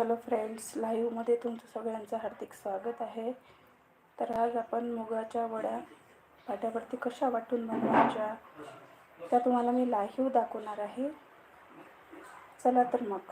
Hello friends लाईव्हमध्ये तुमचं सगळ्यांचं हार्दिक स्वागत आहे. तर आज आपण मुगाच्या वड्या पाट्यावरती कशा वाटून बनवायच्या त्या तुम्हाला मी लाईव्ह दाखवणार आहे. चला तर मग.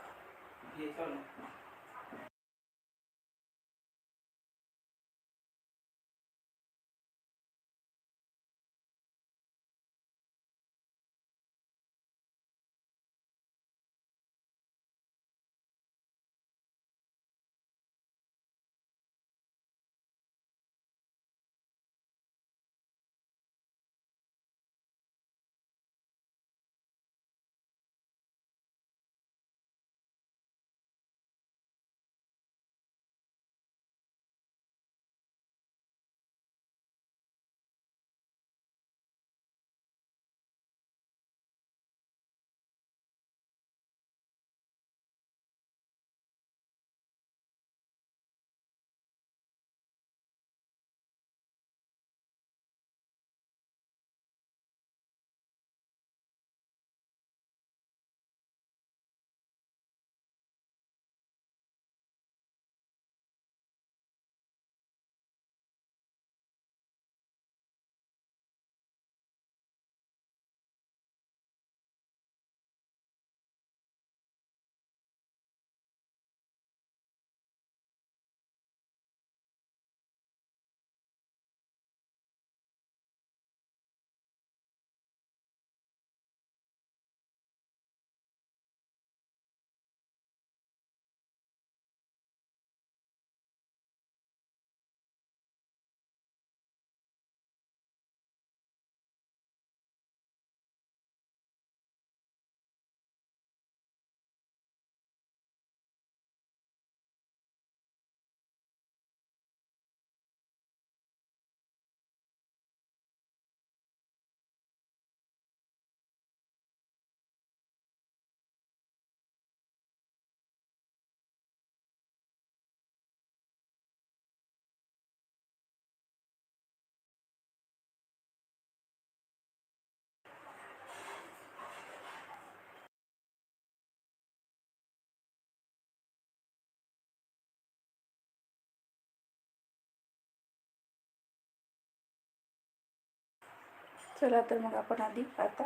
चला तर मग आपण आधी आता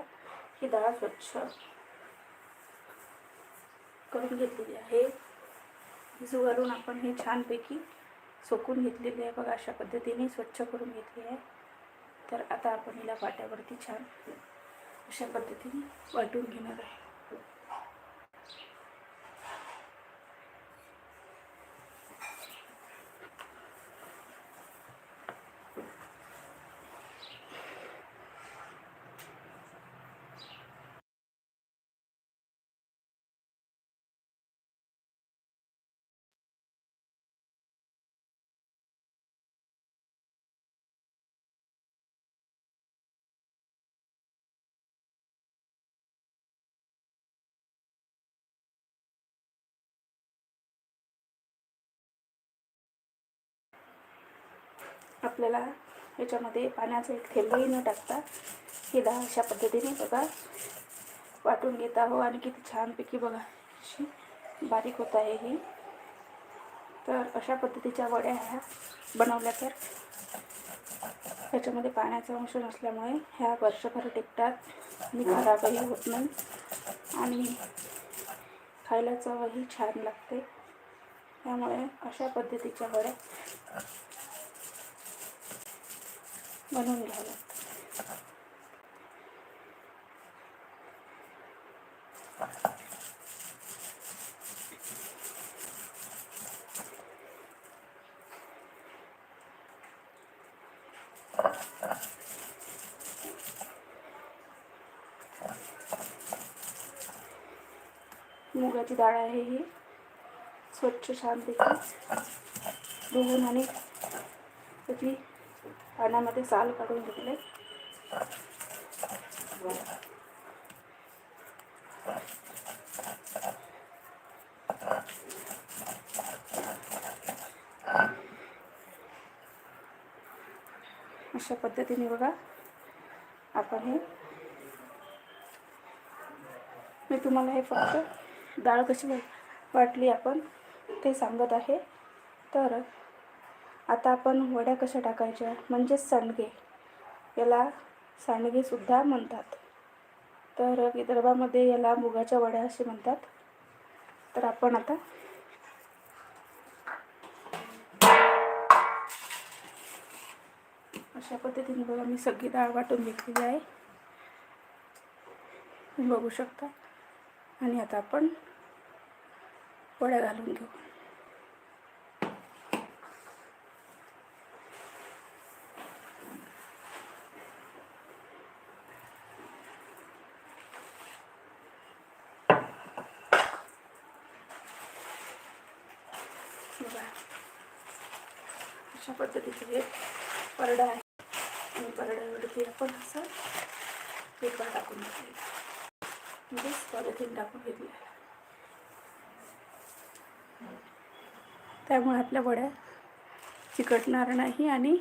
ही डाळ स्वच्छ करून घेतलेली आहे. भिजू घालून आपण हे छानपैकी सोकून घेतलेली आहे. बघा अशा पद्धतीने स्वच्छ करून घेतली आहे. तर आता आपण हिला वाट्यावरती छान अशा पद्धतीने वाटून घेणार आहे. आपल्याला ह्याच्यामध्ये पाण्याचा एक थेंबही न टाकता हे डाळ अशा पद्धतीने बघा वाटून घेत आहो. आणि किती छानपैकी बघा अशी बारीक होत आहे ही. तर अशा पद्धतीच्या वड्या ह्या बनवल्या तर ह्याच्यामध्ये पाण्याचा अंश नसल्यामुळे ह्या वर्षभर टिकतात आणि खराबही होत नाही. आणि खायला चवही छान लागते. त्यामुळे अशा पद्धतीच्या वड्या बनवून घ्यावं. लागतं मुगाची डाळ आहे ही. स्वच्छ छानपैकी बघून आणि त्याची पाण्यामध्ये साल काढून घेतले. अशा पद्धतीने बघा आपण हे मी तुम्हाला हे फक्त डाळ कशी वाटली आपण ते सांगत आहे. तर आता आपण वड्या कशा टाकायच्या? म्हणजेच सांडगे. याला सांडगेसुद्धा म्हणतात. तर विदर्भामध्ये याला मुगाच्या वड्या असे म्हणतात. तर आपण आता अशा पद्धतीने बघा मी सगळी डाळ वाटून घेतलेली आहे. तुम्ही बघू शकता. आणि आता आपण वड्या घालून घेऊ बघा अशा पद्धतीचे हे परडा आहे. आणि परड्यावरती आपण असं पेपर टाकून घेतलेला म्हणजेच पॉलिथिन टाकून घेतलेला त्यामुळे आपल्या वड्या चिकटणार नाही आणि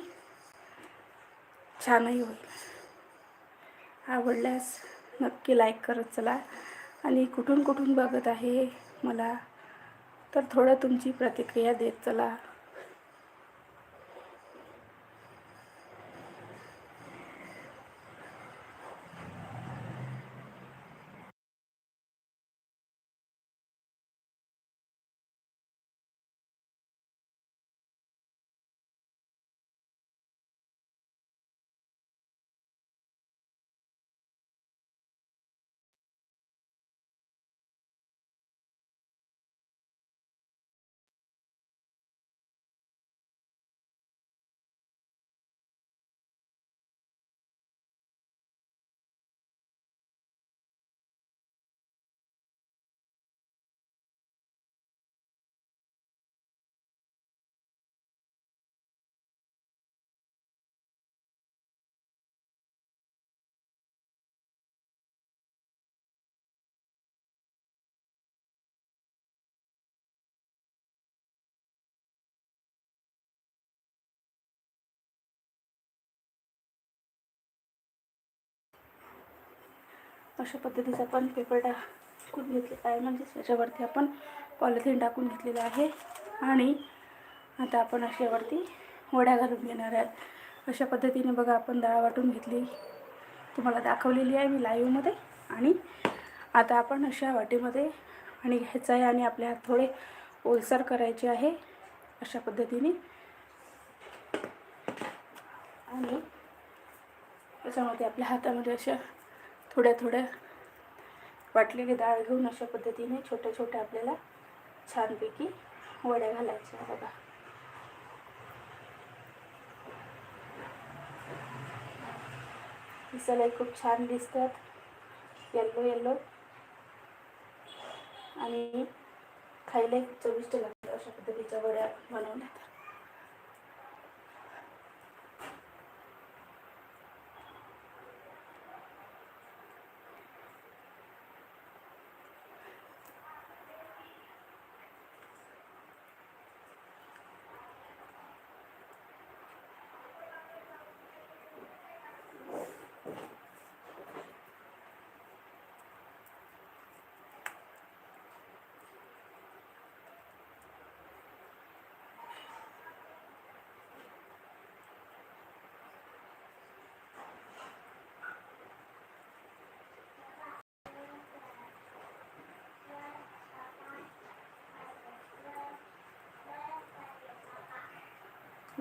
छानही होईल. आवडल्यास नक्की लाईक करत चला. आणि कुठून कुठून बघत आहे मला तर थोडं तुमची प्रतिक्रिया देत चला. अशा पद्धतीचा आपण पेपर टाकून घेतलेला आहे. म्हणजेच त्याच्यावरती आपण पॉलिथिन टाकून घेतलेलं आहे. आणि आता आपण अशावरती वड्या घालून घेणार आहेत. अशा पद्धतीने बघा आपण डाळ वाटून घेतली. तुम्हाला दाखवलेली आहे मी लाईव्हमध्ये आणि आता आपण अशा वाटीमध्ये आणि घ्यायचं आहे आणि आपल्या हात थोडे ओलसर करायचे आहे. अशा पद्धतीने. आणि त्याच्यामध्ये आपल्या हातामध्ये अशा थोड्या थोड्या वाटलेली डाळ घेऊन अशा पद्धतीने छोट्या छोट्या आपल्याला छानपैकी वड्या घालायच्या बघा. दिसायला खूप छान दिसतात. येल्लो येल्लो आणि खायला चविष्ट लागतात अशा पद्धतीच्या वड्या बनवल्यात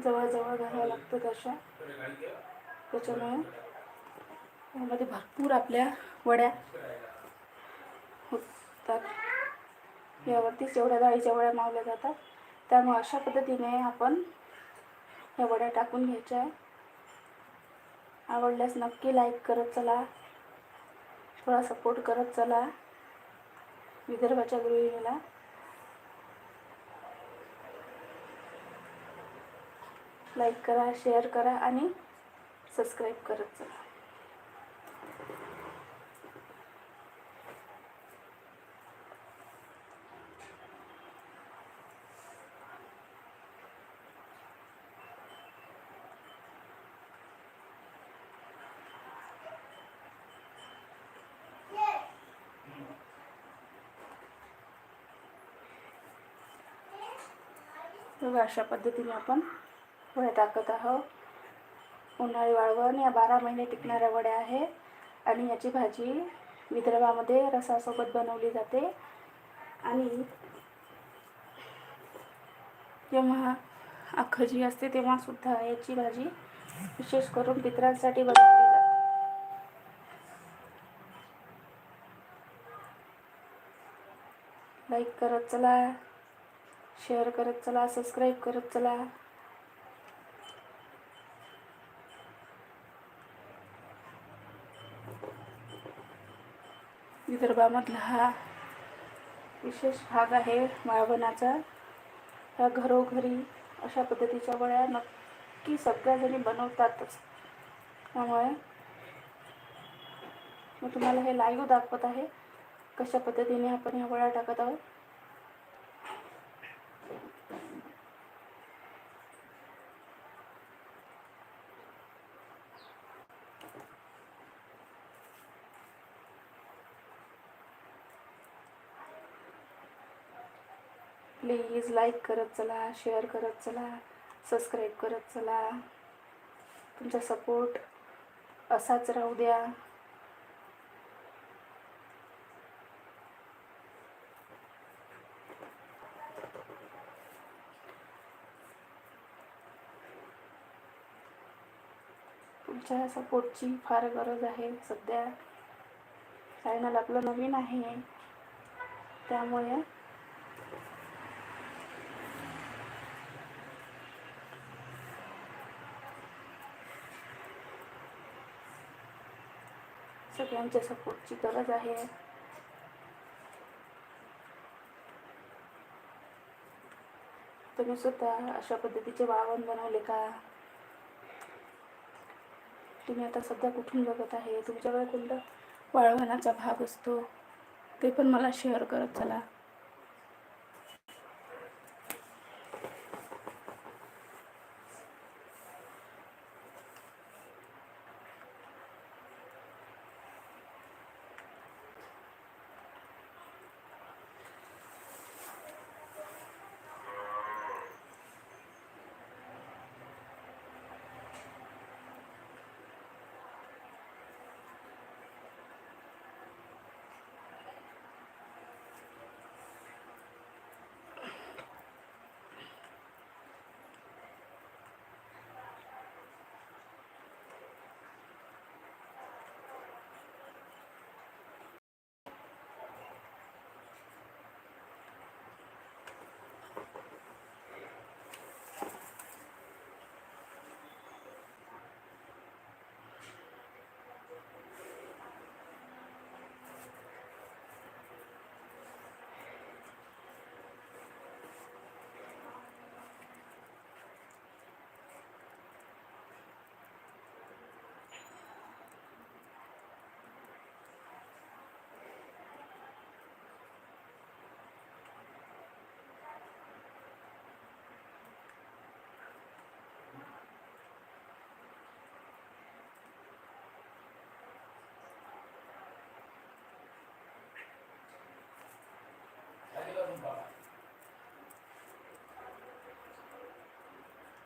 जवळजवळ घालावं लागतं तशा त्याच्यामुळे यामध्ये भरपूर आपल्या वड्या होतात. यावरतीच एवढ्या डाळीच्या वड्या मावल्या जातात त्यामुळे अशा पद्धतीने आपण या वड्या टाकून घ्यायच्या आहे. आवडल्यास नक्की लाईक करत चला. थोडा सपोर्ट करत चला. विदर्भाच्या गृहिणीला. लाईक करा शेअर करा आणि सबस्क्राईब करत जा अशा पद्धतीने आपण वड्या टाकत आहोत. उन्हाळी वाळवण या बारा महिने टिकणाऱ्या वड्या आहे आणि याची भाजी विदर्भामध्ये रसासोबत बनवली जाते. आणि जेव्हा अख्खजी असते तेव्हा सुद्धा याची भाजी विशेष करून पितरांसाठी बनवली जाते. लाईक करत चला शेअर करत चला सबस्क्राईब करत चला. विदर्भामधला हा विशेष भाग आहे माळवणाचा ह्या घरोघरी अशा पद्धतीच्या वळ्या नक्की सगळ्याजणी बनवतातच. त्यामुळे मी तुम्हाला हे लाईव्ह दाखवत आहे कशा पद्धतीने आपण ह्या वळ्या टाकत आहोत. प्लीज लाईक करत चला शेअर करत चला सबस्क्राईब करत चला. तुमचा सपोर्ट असाच राहू द्या. तुमच्या सपोर्टची फार गरज आहे सध्या. चॅनल आपलं नवीन आहे. त्यामुळे सगळ्यांच्या सपोर्टची गरज आहे. तुम्ही सुद्धा अशा पद्धतीचे वाळवण बनवले का? तुम्ही आता सध्या कुठून बघत आहे? तुमच्याकडे कोणता वाळवणाचा भाग असतो? ते पण मला शेअर करत चला.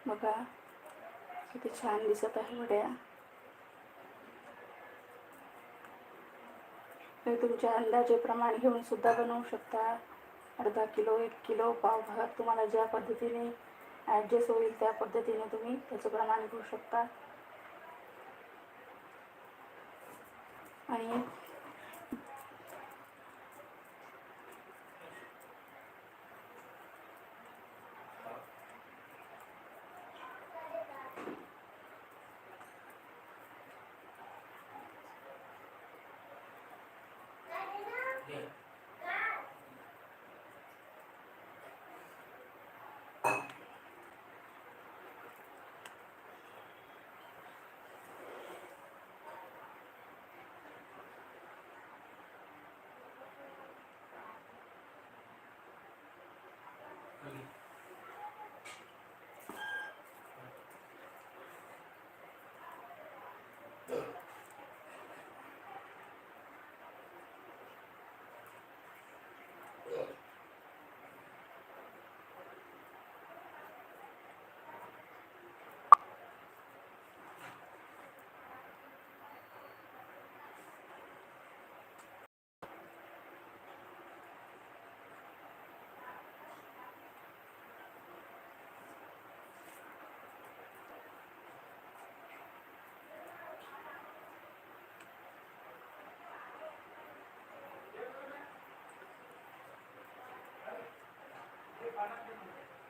बघा किती छान दिसत आहे वड्या तुम्ही तुमच्या अंदाजेप्रमाणे घेऊन सुद्धा बनवू शकता. अर्धा किलो एक किलो पावभार तुम्हाला ज्या पद्धतीने ॲडजस्ट होईल त्या पद्धतीने तुम्ही त्याचं प्रमाण घेऊ शकता. आणि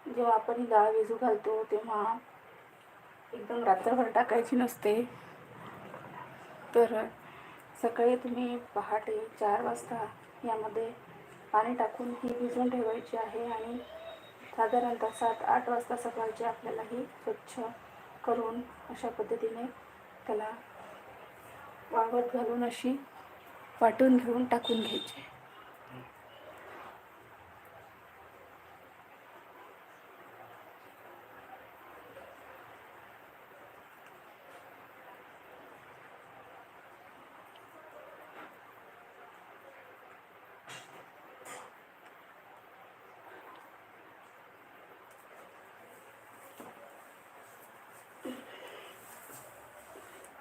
जेव्हा आपण ही डाळ भिजू घालतो तेव्हा एकदम रात्रभर टाकायची नसते. तर सकाळी तुम्ही पहाटे चार वाजता यामध्ये पाणी टाकून ही भिजवून ठेवायची आहे आणि साधारणतः सात आठ वाजता सकाळची आपल्याला ही स्वच्छ करून अशा पद्धतीने त्याला वाळवत घालून अशी वाटून घेऊन टाकून घ्यायची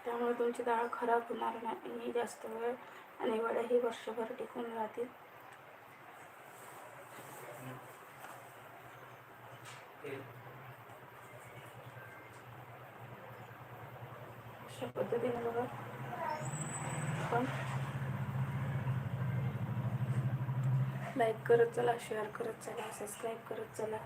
त्यामुळे तुमची डाळ खराब होणार नाही जास्त वेळ आणि वड्याही वर्षभर टिकून राहतील. अशा पद्धतीने बघा. पण लाईक करत चला शेअर करत चला सबस्क्राईब करत चला.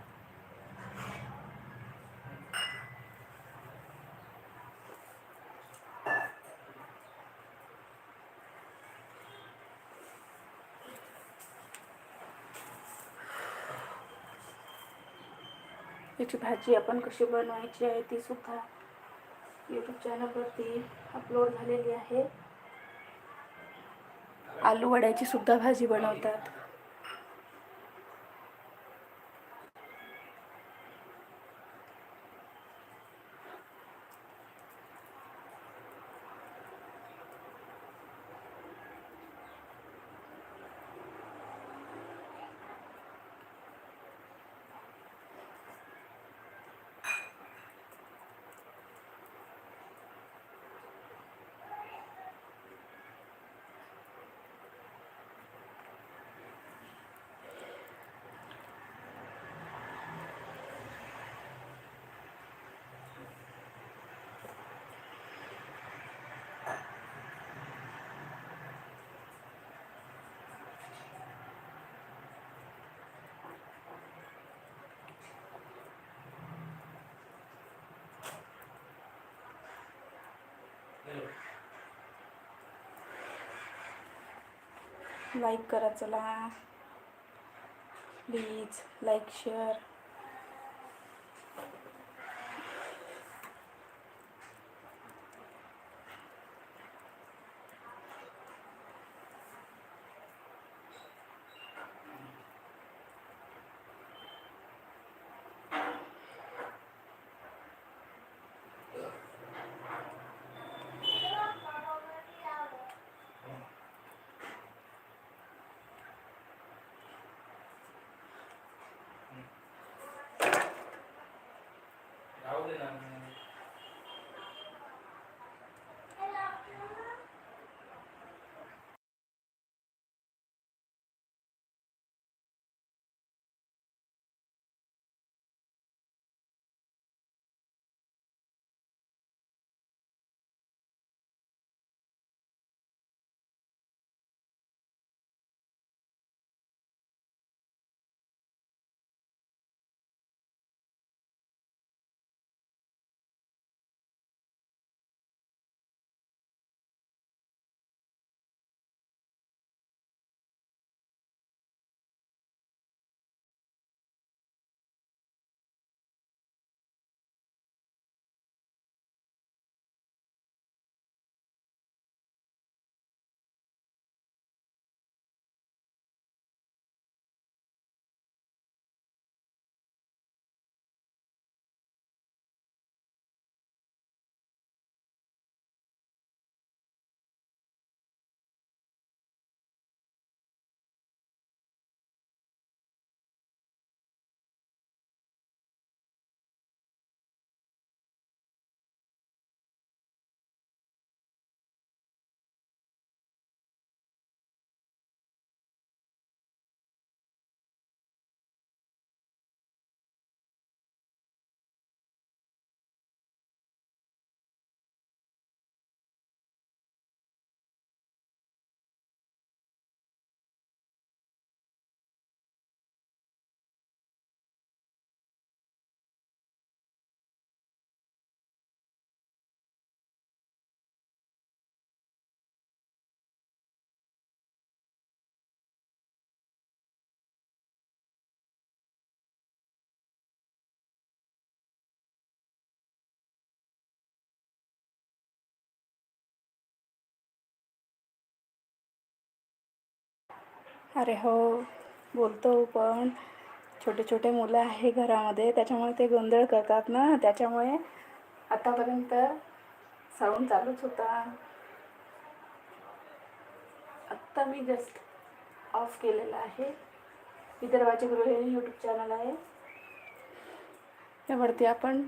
याची भाजी आपण कशी बनवायची आहे ती सुद्धा यूट्यूब चॅनलवरती अपलोड झालेली आहे. आलू वड्याची सुद्धा भाजी बनवतात. लाईक करा चला. Please like share. राहू दे ना अरे हो बोलतो पण छोटे छोटे मुलं आहे घरामध्ये त्याच्यामुळे ते गोंधळ करतात ना त्याच्यामुळे आतापर्यंत साऊंड चालूच होता. आत्ता मी जस्ट ऑफ केलेला आहे. विदर्भाचे गृह यूट्यूब चॅनल आहे. त्यावरती आपण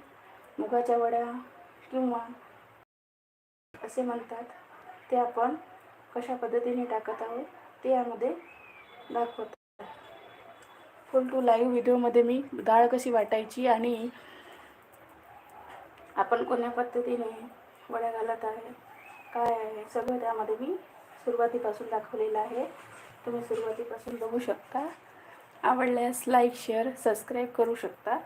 मुगाच्या वड्या किंवा असे म्हणतात ते आपण कशा पद्धतीने टाकत आहोत ते यामध्ये दाखवत फुल टू लाईव्ह व्हिडिओमध्ये मी डाळ कशी वाटायची आणि आपण कोण्या पद्धतीने वड्या घालत आहे काय आहे सगळं त्यामध्ये मी सुरुवातीपासून दाखवलेलं आहे. तुम्ही सुरुवातीपासून बघू शकता. आवडल्यास लाईक शेअर सबस्क्राईब करू शकता.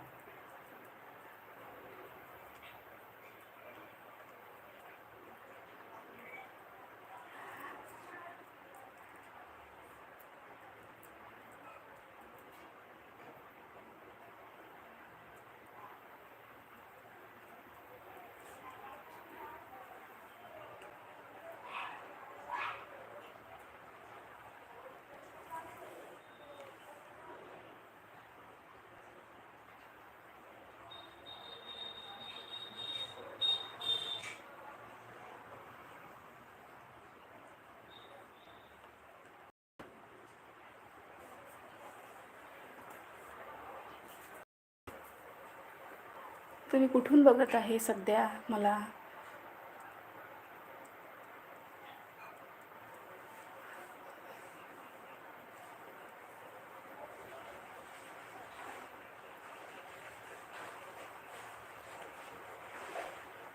तुम्ही कुठून बघत आहे सध्या मला?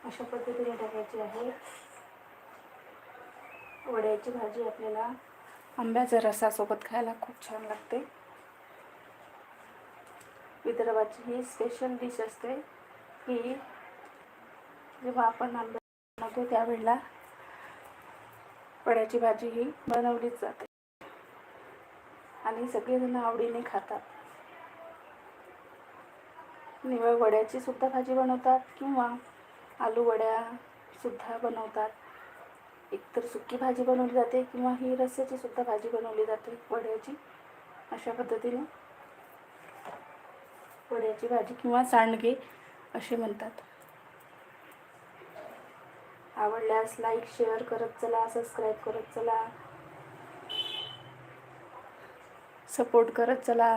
अशा पद्धतीने टाकायची आहे. वड्याची भाजी आपल्याला आंब्याच्या रसासोबत खायला खूप छान लागते. विदर्भाची ही स्पेशल डिश असते. की जेव्हा आपण आंबे बनवतो त्यावेळेला वड्याची भाजी ही बनवलीच जाते. आणि सगळेजण आवडीने खातात. निवळ वड्याची सुद्धा भाजी बनवतात किंवा आलू वड्या सुद्धा बनवतात. एकतर सुकी भाजी बनवली जाते किंवा ही रस्स्याची सुद्धा भाजी बनवली जाते वड्याची. अशा पद्धतीने वड्याची भाजी किंवा सांडगे असे म्हणतात. आवडल्यास लाईक शेअर करत चला सबस्क्राईब करत चला. सपोर्ट करत चला.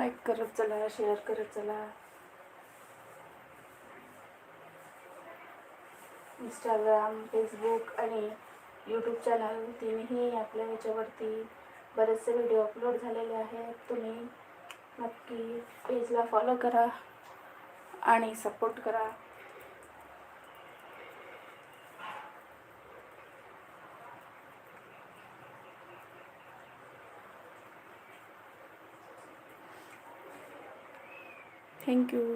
लाईक करत चला शेअर करत चला. इंस्टाग्राम फेसबुक आणि यूट्यूब चॅनल तिन्ही आपल्या याच्यावरती बरेचसे व्हिडिओ अपलोड झालेले आहेत. तुम्ही नक्की पेजला फॉलो करा आणि सपोर्ट करा. Thank you